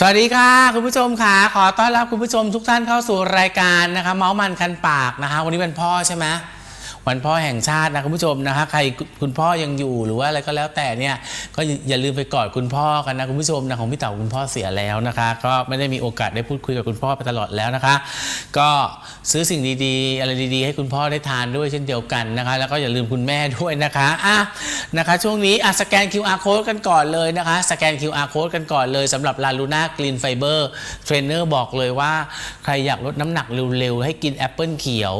สวัสดีค่ะ คุณผู้ชมค่ะ ขอต้อนรับคุณผู้ชมทุกท่านเข้าสู่รายการนะคะ เมาส์มันคันปากนะคะ วันนี้เป็นพ่อใช่ไหม วันพ่อแห่งชาตินะคุณผู้ชมนะคะใครคุณพ่อยังอยู่หรือว่าอะไรก็แล้วแต่เนี่ยก็อย่าลืมไปกอดคุณพ่อกันนะคุณผู้ชมนะของพี่เต๋าคุณพ่อเสียแล้วนะคะ ก็ไม่ได้มีโอกาสได้พูดคุยกับคุณพ่อไปตลอดแล้วนะคะ ก็ซื้อสิ่งดีๆ อะไรดีๆ ให้คุณพ่อได้ทานด้วยเช่นเดียวกันนะคะ แล้วก็อย่าลืมคุณแม่ด้วยนะคะอะนะคะ ช่วงนี้อะสแกน QR code กันก่อนเลยนะคะสแกน QR code กันก่อนเลยสำหรับลาลูน่ากรีนไฟเบอร์เทรนเนอร์บอกเลยว่าใครอยากลดน้ำหนักเร็วๆให้กินแอปเปิลเขียว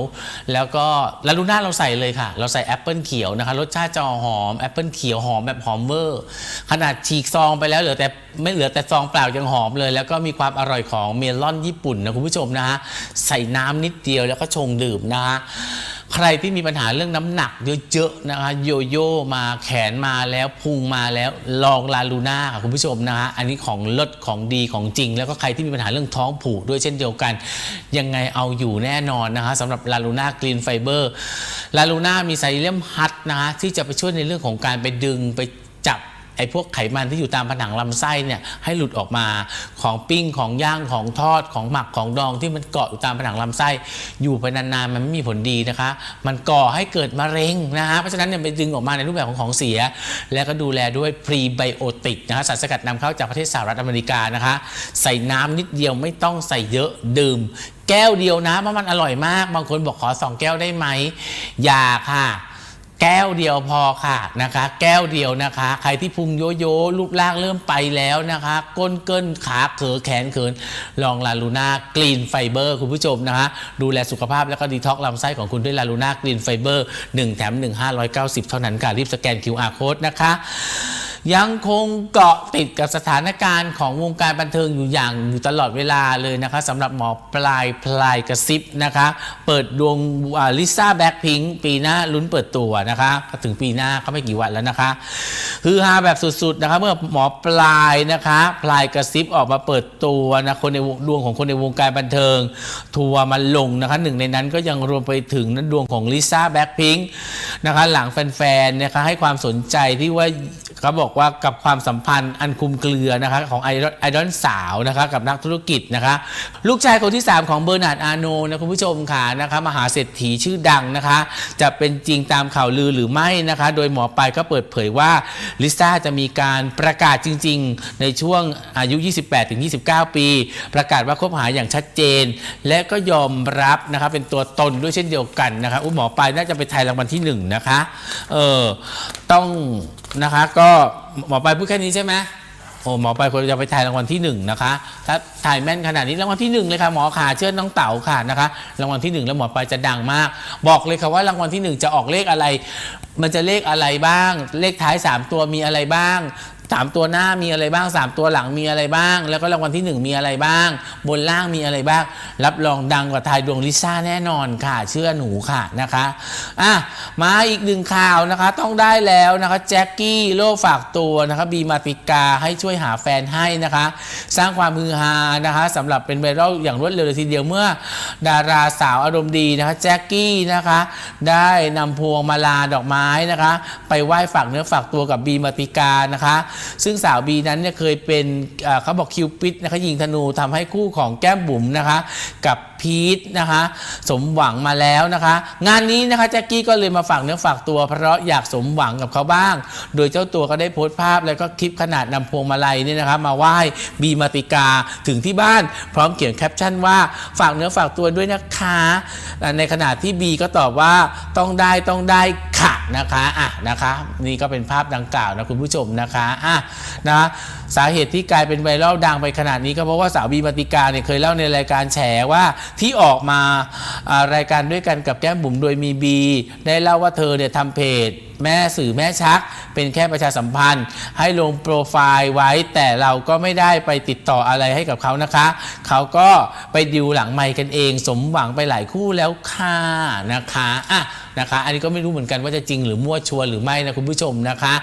แล้วก็ลาลูน่าเราใส่เลยค่ะ เราใส่แอปเปิลเขียวนะคะ รสชาติจะหอมแอปเปิลเขียวหอมแบบหอมเวอร์ขนาดฉีกซองไปแล้วเหลือแต่ไม่เหลือแต่ซองเปล่ายังหอมเลย แล้วก็มีความอร่อยของเมลอนญี่ปุ่นนะคุณผู้ชมนะฮะใส่น้ำนิดเดียวแล้วก็ชงดื่มนะคะ ใครที่มีปัญหาเรื่องน้ำหนักเยอะๆนะคะโยโย่มาแขนมาแล้วพุงมาแล้วลองลาลูน่าค่ะคุณผู้ชมนะคะอันนี้ของลิศของดีของจริง แล้วก็ใครที่มีปัญหาเรื่องท้องผูกด้วยเช่นเดียวกัน ยังไงเอาอยู่แน่นอนนะคะสำหรับลาลูน่ากรีนไฟเบอร์ลาลูน่ามีไซเลียมฮัตนะคะที่จะไปช่วยในเรื่องของการไปดึงไปจับ ไอ้พวกไขมันที่อยู่ตามผนังลำไส้เนี่ยให้หลุดออกมาของปิ้งของย่างของทอดของหมักของดองที่มันเกาะอยู่ตามผนังลำไส้ อยู่ไปนานๆมันไม่มีผลดีนะคะ มันก่อให้เกิดมะเร็งนะฮะเพราะฉะนั้นเนี่ยไปดึงออกมาในรูปแบบของของเสีย แล้วก็ดูแลด้วยพรีไบโอติกนะคะสารสกัดนำเข้าจากประเทศสหรัฐอเมริกานะคะ ใส่น้ำนิดเดียวไม่ต้องใส่เยอะดื่ม แก้วเดียวนะเพราะมันอร่อยมาก บางคนบอกขอสองแก้วได้ไหมอย่าค่ะ แก้วเดียวพอค่ะนะคะ แก้วเดียวนะคะ ใครที่พุงโยโย่รูปร่างเริ่มไปแล้วนะคะ ก้นเกินขาเขอแขนเขินลองลาลูน่ากรีนไฟเบอร์คุณผู้ชมนะคะดูแลสุขภาพแล้วก็ดีท็อกลำไส้ของคุณด้วยลาลูน่ากรีนไฟเบอร์1แถม1 590 เท่านั้นค่ะ รีบสแกน QR code นะคะ ยังคงเกาะติดกับสถานการณ์ของวงการบันเทิงอยู่อย่างอยู่ตลอดเวลาเลยนะคะสำหรับหมอปลายพลายกระซิบนะคะ เปิดดวงลิซ่าแบ็คพิงปีหน้าลุ้นเปิดตัวนะคะถึงปีหน้าก็ไม่กี่วันแล้วนะคะฮือฮาแบบสุดๆนะคะเมื่อหมอปลายนะคะพลายกระซิบออกมาเปิดตัวนะคนในวงดวงของคนในวงการบันเทิง ทัวร์มันลงนะคะหนึ่งในนั้นก็ยังรวมไปถึงนั้นดวงของลิซ่าแบ็คพิงนะคะหลังแฟนๆนะคะให้ความสนใจที่ว่าเขาบอกว่ากับความสัมพันธ์อันคุมเกลือนะคะของไอดอลไอดอลสาวนะคะกับนักธุรกิจนะคะลูกชายคนที่ 3 ของเบอร์นาร์ดอาโนนะคุณผู้ชมค่ะนะคะมหาเศรษฐีชื่อดังนะคะ จะเป็นจริงตามข่าวลือหรือไม่นะคะ โดยหมอปลายก็เปิดเผยว่าลิซ่าจะมีการประกาศจริง ๆ ในช่วงอายุ 28-29 ปี ประกาศว่าคบหาอย่างชัดเจน และก็ยอมรับนะคะเป็นตัวตนด้วยเช่นเดียวกันนะคะอุ้หมอปลายน่าจะไปไทยรางวัลที่หนึ่งนะคะเออต้อง นะคะ ก็หมอไปพูดแค่นี้ใช่ไหมโอ้หมอไปควรจะไปถ่ายรางวัลที่หนึ่งนะคะ ถ้าถ่ายแม่นขนาดนี้รางวัลที่หนึ่งเลยค่ะหมอขาเชิญน้องเต๋าค่ะนะคะ รางวัลที่หนึ่งแล้วหมอไปจะดังมาก บอกเลยค่ะว่ารางวัลที่หนึ่งจะออกเลขอะไร มันจะเลขอะไรบ้าง เลขท้ายสามตัวมีอะไรบ้าง สามตัวหน้ามีอะไรบ้างสามตัวหลังมีอะไรบ้าง แล้วก็รางวัลที่หนึ่งมีอะไรบ้าง บนล่างมีอะไรบ้าง รับรองดังกว่าทายดวงลิซ่าแน่นอนค่ะ เชื่อหนูค่ะนะคะอะมาอีกหนึ่งข่าวนะคะ ต้องได้แล้วนะคะแจ็คกี้โลฝากตัวนะคะบีมาติกาให้ช่วยหาแฟนให้นะคะ สร้างความฮือฮานะคะสำหรับเป็นไวรัลอย่างรวดเร็วเลยทีเดียวเมื่อ ดาราสาวอารมณ์ดีนะคะแจ็คกี้นะคะ ได้นำพวงมาลาดอกไม้นะคะ ไปไหว้ฝากเนื้อฝากตัวกับบีมาติกานะคะซึ่งสาวบีนั้นเนี่ยเคยเป็นเขาบอกคิวปิดนะคะยิงธนูทำให้คู่ของแก้มบุ๋มนะคะ กับพีทนะคะ สมหวังมาแล้วนะคะ งานนี้นะคะแจ็คกี้ก็เลยมาฝากเนื้อฝากตัว เพราะอยากสมหวังกับเขาบ้าง โดยเจ้าตัวก็ได้โพสต์ภาพแล้วก็คลิปขนาดนำพวงมาลัยเนี่ยนะคะ มาไหว้บีมาติกาถึงที่บ้าน พร้อมเขียนแคปชั่นว่าฝากเนื้อฝากตัวด้วยนะคะ ในขณะที่บีก็ตอบว่าต้องได้ต้องได้ค่ะนะคะอะนะคะ นี่ก็เป็นภาพดังกล่าวนะคุณผู้ชมนะคะอะนะสาเหตุที่กลายเป็นไวรัลดังไปขนาดนี้ก็เพราะว่าสาวบีมาติกาเนี่ยเคยเล่าในรายการแฉว่าที่ออกมาอ่ารายการด้วยกันกับแก้มบุ๋มโดยมีบี ได้เล่าว่าเธอเนี่ยทำเพจแม่สื่อแม่ชัก เป็นแค่ประชาสัมพันธ์ ให้ลงโปรไฟล์ไว้ แต่เราก็ไม่ได้ไปติดต่ออะไรให้กับเขานะคะ เขาก็ไปดิวหลังไมค์กันเอง สมหวังไปหลายคู่แล้วค่ะนะคะอะนะคะ อันนี้ก็ไม่รู้เหมือนกันว่าจะจริงหรือมั่วชัวร์หรือไม่นะคุณผู้ชมนะคะ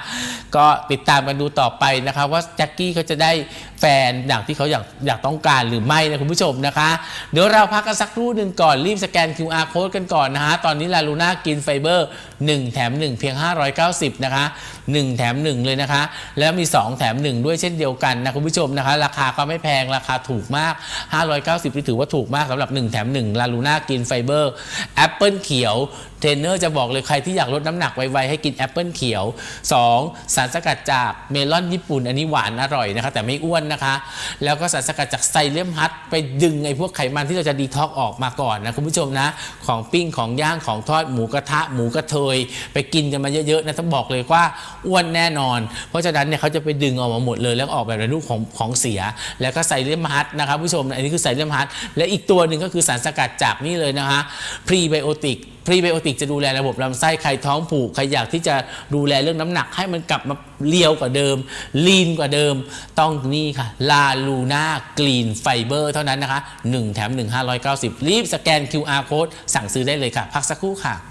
ก็ติดตามกันดูต่อไปนะคะว่าแจ็คกี้เขาจะได้แฟนอย่างที่เขาอยากอยากต้องการหรือไม่นะคุณผู้ชมนะคะ เดี๋ยวเราพักกันสักครู่หนึ่งก่อนรีบสแกน QR code กันก่อนนะฮะตอนนี้ลาลูน่ากินไฟเบอร์ 1 แถม 1 เพียง590 นะคะ 1 แถม 1 เลยนะคะ แล้วมี 2 แถม 1 ด้วยเช่นเดียวกันนะคุณผู้ชมนะคะ ราคาก็ไม่แพงราคาถูกมาก 590ที่ถือว่าถูกมากสำหรับ 1 แถม 1 ลาลูน่ากินไฟเบอร์แอปเปิลเขียว เทรนเนอร์จะบอกเลยใครที่อยากลดน้ำหนักไวๆให้กินแอปเปิลเขียว 2. สารสกัดจากเมลอนญี่ปุ่น อันนี้หวานอร่อยนะคะ แต่ไม่อ้วนนะคะ แล้วก็สารสกัดจากไซเลียมฮัทไปดึงไอ้พวกไขมันที่เราจะดีท็อกออกมาก่อนนะคุณผู้ชมนะ ของปิ้งของย่างของทอดหมูกระทะหมูกระเทย ไปกินกันมาเยอะๆนะต้องบอกเลยว่าอ้วนแน่นอน เพราะฉะนั้นเนี่ยเขาจะไปดึงออกมาหมดเลย แล้วออกแบบในรูปของของเสีย แล้วก็ไซเลียมฮัทนะครับผู้ชมอันนี้คือไซเลียมฮัทและอีกตัวหนึ่งก็คือสารสกัดจากนี่เลยนะคะพรีไบโอติกพรีไบโอติกจะดูแลระบบลำไส้ใครท้องผูกใครอยากที่จะดูแลเรื่องน้ำหนัก ให้มันกลับมาเลียวกว่าเดิม ลีนกว่าเดิม ต้องนี่ค่ะ ลาลูน่ากรีนไฟเบอร์เท่านั้นนะคะ 1 แถม 1 590 รีบสแกน QR code สั่งซื้อได้เลยค่ะ พักสักครู่ค่ะ